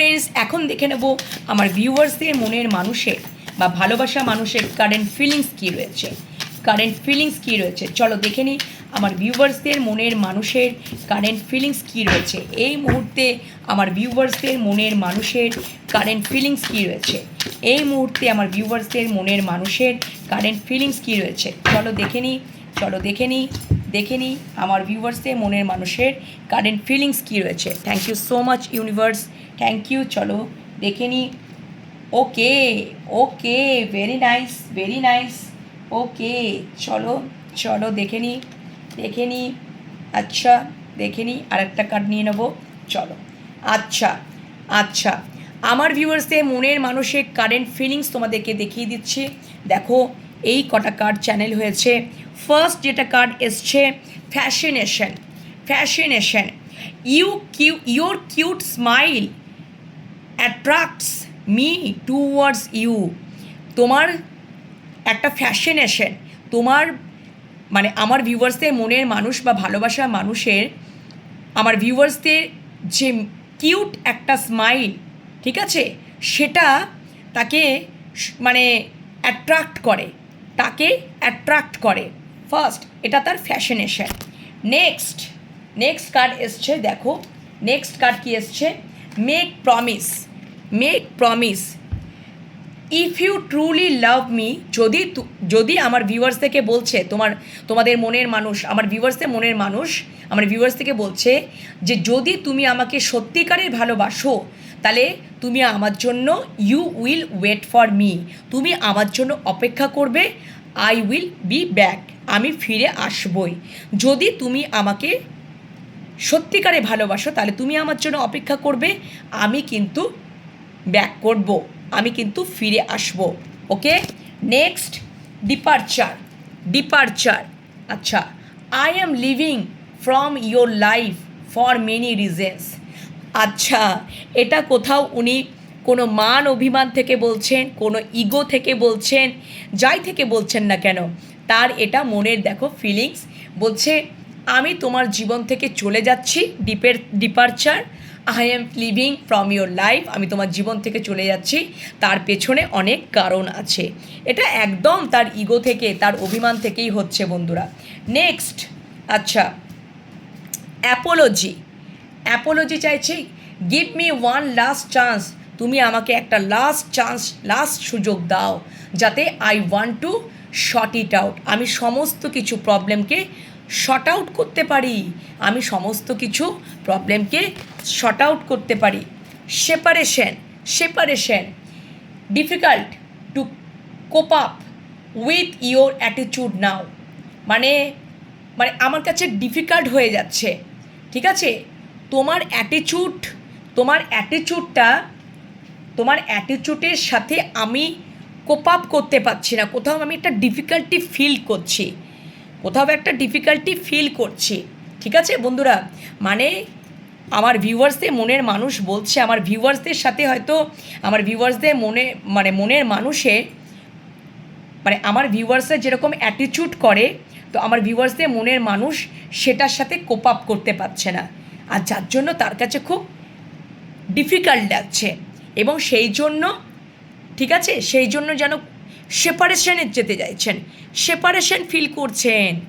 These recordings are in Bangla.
ফ্রেন্ডস এখন দেখে নেব আমার ভিউয়ার্সদের মনের মানুষের বা ভালোবাসা মানুষের কারেন্ট ফিলিংস কী রয়েছে। কারেন্ট ফিলিংস কী রয়েছে? চলো দেখে নিই আমার ভিউয়ার্সদের মনের মানুষের কারেন্ট ফিলিংস কী রয়েছে। এই মুহূর্তে আমার ভিউয়ার্সদের মনের মানুষের কারেন্ট ফিলিংস কী রয়েছে? এই মুহূর্তে আমার ভিউয়ার্সদের মনের মানুষের কারেন্ট ফিলিংস কী রয়েছে? চলো দেখে নিই, চলো দেখে নিই দেখে নিই আমার ভিউয়ার্সদের মনের মানুষের কারেন্ট ফিলিংস কী রয়েছে। Thank you so much universe thank you চলো, দেখে নিই okay okay very nice very nice okay চলো চলো, দেখে নিই দেখে নিই আচ্ছা দেখে নিই আরেকটা কার্ড নিয়ে নেব। চলো আচ্ছা আচ্ছা আমার ভিউয়ার্সদের মনের মানুষের কারেন্ট ফিলিংস তোমাদেরকে দেখিয়ে দিচ্ছি। দেখো, এই কটা কার্ড চ্যানেল হয়েছে। ফার্স্ট যেটা কার্ড এসছে fascination fascination you Q your cute smile attracts me towards you তোমার একটা ফ্যাশনেশন তোমার মানে আমার ভিউয়ার্সদের মনের মানুষ বা ভালোবাসার মানুষের, আমার ভিউয়ার্সদের যে কিউট একটা স্মাইল ঠিক আছে? সেটা তাকে মানে অ্যাট্রাক্ট করে, তাকে অ্যাট্রাক্ট করে। ফার্স্ট এটা তার ফ্যাশনেশন নেক্সট নেক্সট কার্ড এসছে, দেখো। নেক্সট কার্ড কি এসছে? Make promise make promise if you truly love me যদি যদি আমার ভিউয়ার্স থেকে বলছে, তোমার, তোমাদের মনের মানুষ, আমার ভিউয়ার্সদের মনের মানুষ, আমার ভিউয়ার্স থেকে বলছে যে যদি তুমি আমাকে সত্যিকারের ভালোবাসো, তাহলে তুমি আমার জন্য you will wait for me তুমি আমার জন্য অপেক্ষা করবে আই উইল বি ব্যাক আমি ফিরে আসবই। যদি তুমি আমাকে সত্যিকারে ভালোবাসো, তাহলে তুমি আমার জন্য অপেক্ষা করবে, আমি কিন্তু ব্যাক করব। আমি কিন্তু ফিরে আসব। ওকে নেক্সট ডিপারচার ডিপারচার আচ্ছা I am leaving from your life for many reasons আচ্ছা এটা কোথাও উনি কোনো মান অভিমান থেকে বলছেন, কোনো ইগো থেকে বলছেন, যাই থেকে বলছেন না কেন, তার এটা মনের দেখো ফিলিংস বলছে, আমি তোমার জীবন থেকে চলে যাচ্ছি ডিপের departure I am leaving from your life আমি তোমার জীবন থেকে চলে যাচ্ছি। তার পেছনে অনেক কারণ আছে। এটা একদম তার ইগো থেকে, তার অভিমান থেকেই হচ্ছে বন্ধুরা। নেক্সট আচ্ছা অ্যাপোলজি অ্যাপোলজি চাইছি give me one last chance তুমি আমাকে একটা লাস্ট চান্স লাস্ট সুযোগ দাও। যাতে I want to sort it out আমি সমস্ত কিছু প্রবলেমকে শর্ট আউট করতে পারি। আমি সমস্ত কিছু প্রবলেমকে শর্ট আউট করতে পারি। Separation separation difficult to cope up with your অ্যাটিচিউড now মানে মানে আমার কাছে ডিফিকাল্ট হয়ে যাচ্ছে। ঠিক আছে? তোমার অ্যাটিচিউড তোমার অ্যাটিচিউডটা তোমার অ্যাটিচিউডের সাথে আমি কোপ আপ করতে পারছি না। কোথাও আমি একটা ডিফিকাল্টি ফিল করছি। কোথাও একটা ডিফিকাল্টি ফিল করছি। ঠিক আছে, বন্ধুরা? মানে আমার ভিউয়ার্সদের মনের মানুষ বলছে, আমার ভিউয়ার্সদের সাথে হয়তো, আমার ভিউয়ার্সদের মনে মানে মনের মানুষে মানে আমার ভিউয়ার্সরা যেরকম অ্যাটিচিউড করে, তো আমার ভিউয়ার্সদের মনের মানুষ সেটার সাথে কোপ আপ করতে পারছে না। আর যার জন্য তার কাছে খুব ডিফিকাল্ট লাগছে। এবং সেই জন্য, ঠিক আছে? সেই জন্য যেন সেপারেশনে যেতে চাইছেন সেপারেশন ফিল করছেন।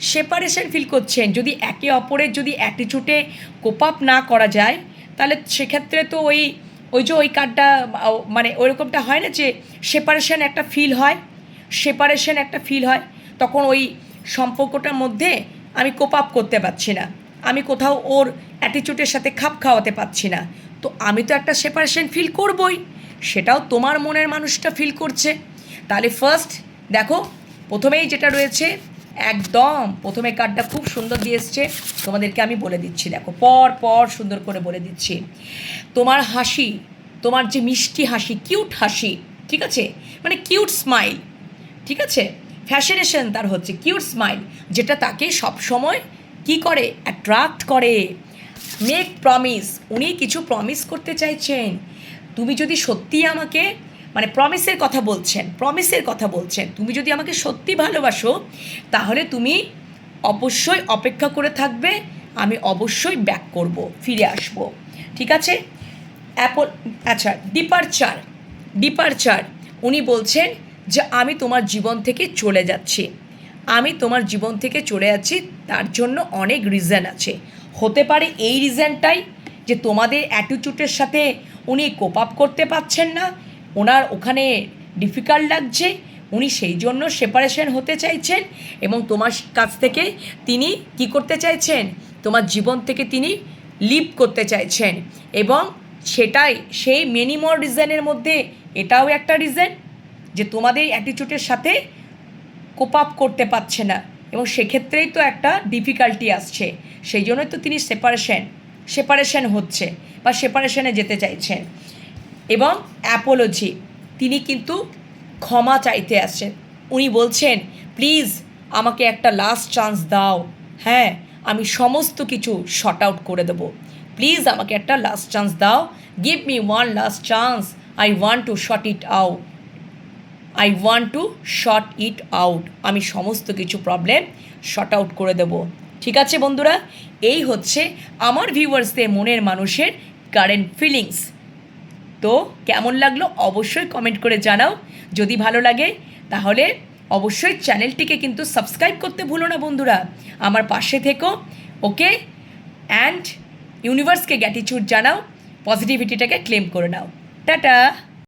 সেপারেশন ফিল করছেন। যদি একে অপরের যদি অ্যাটিচিউডে কোপ আপ না করা যায়, তাহলে সেক্ষেত্রে তো ওই ওই যে ওই কার্ডটা মানে ওইরকমটা হয় না যে সেপারেশন একটা ফিল হয়। সেপারেশন একটা ফিল হয়। তখন ওই সম্পর্কটার মধ্যে আমি কোপ আপ করতে পারছি না। আমি কোথাও ওর অ্যাটিচিউডের সাথে খাপ খাওয়াতে পারছি না। তো আমি তো একটা সেপারেশন ফিল করবই। সেটাও তোমার মনের মানুষটা ফিল করছে। তাহলে ফার্স্ট দেখো, প্রথমেই যেটা রয়েছে, একদম প্রথমে কার্ডটা খুব সুন্দর দিয়ে এসছে। তোমাদেরকে আমি বলে দিচ্ছি, দেখো, পর পর সুন্দর করে বলে দিচ্ছি। তোমার হাসি, তোমার যে মিষ্টি হাসি কিউট হাসি, ঠিক আছে? মানে কিউট স্মাইল ঠিক আছে? ফ্যাশনেশন তার হচ্ছে কিউট স্মাইল যেটা তাকে সবসময় কি করে? অ্যাট্রাক্ট করে। মেক প্রমিস উনি কিছু প্রমিস করতে চাইছেন। তুমি যদি সত্যি আমাকে মানে প্রমিসের কথা বলছেন প্রমিসের কথা বলছেন, তুমি যদি আমাকে সত্যি ভালোবাসো, তাহলে তুমি অবশ্যই অপেক্ষা করে থাকবে, আমি অবশ্যই ব্যাক করব, ফিরে আসব। ঠিক আছে? অ্যাপল আচ্ছা ডিপারচার ডিপারচার উনি বলছেন যে আমি তোমার জীবন থেকে চলে যাচ্ছি। আমি তোমার জীবন থেকে চলে যাচ্ছি, তার জন্য অনেক রিজন আছে। হতে পারে এই রিজনটাই যে তোমাদের অ্যাটিটিউডের সাথে উনি কোপ আপ করতে পারছেন না ওনার ওখানে ডিফিকাল্ট লাগছে, উনি সেই জন্য সেপারেশন হতে চাইছেন এবং তোমার কাছ থেকে তিনি কি করতে চাইছেন? তোমার জীবন থেকে তিনি লিভ করতে চাইছেন এবং সেটাই সেই মেনি মোর রিজনের মধ্যে এটাও একটা রিজন যে তোমাদের অ্যাটিটিউডের সাথে কোপ আপ করতে পারছে না এবং সেক্ষেত্রেই তো একটা ডিফিকাল্টি আসছে। সেই জন্যই তো তিনি সেপারেশন সেপারেশন হচ্ছে বা সেপারেশনে যেতে চাইছেন। এবং অ্যাপোলজি, তিনি কিন্তু ক্ষমা চাইতে আসছেন। উনি বলছেন, প্লিজ আমাকে একটা লাস্ট চান্স দাও। হ্যাঁ আমি সমস্ত কিছু শর্ট আউট করে দেবো। প্লিজ আমাকে একটা লাস্ট চান্স দাও। Give me one last chance I want to sort it out I want to sort it out আমি সমস্ত কিছু প্রবলেম শর্ট আউট করে দেবো। ঠিক আছে বন্ধুরা? এই হচ্ছে আমার ভিউয়ার্সদের মনের মানুষের কারেন্ট ফিলিংস তো কেমন লাগল অবশ্যই কমেন্ট করে জানাও। যদি ভালো লাগে, তাহলে অবশ্যই চ্যানেলটিকে কিন্তু সাবস্ক্রাইব করতে ভুলো না বন্ধুরা। আমার পাশে থেকো, ওকে? অ্যান্ড ইউনিভার্সকে গ্যাটিচিউড জানাও পজিটিভিটিটাকে ক্লেম করে নাও। টাটা!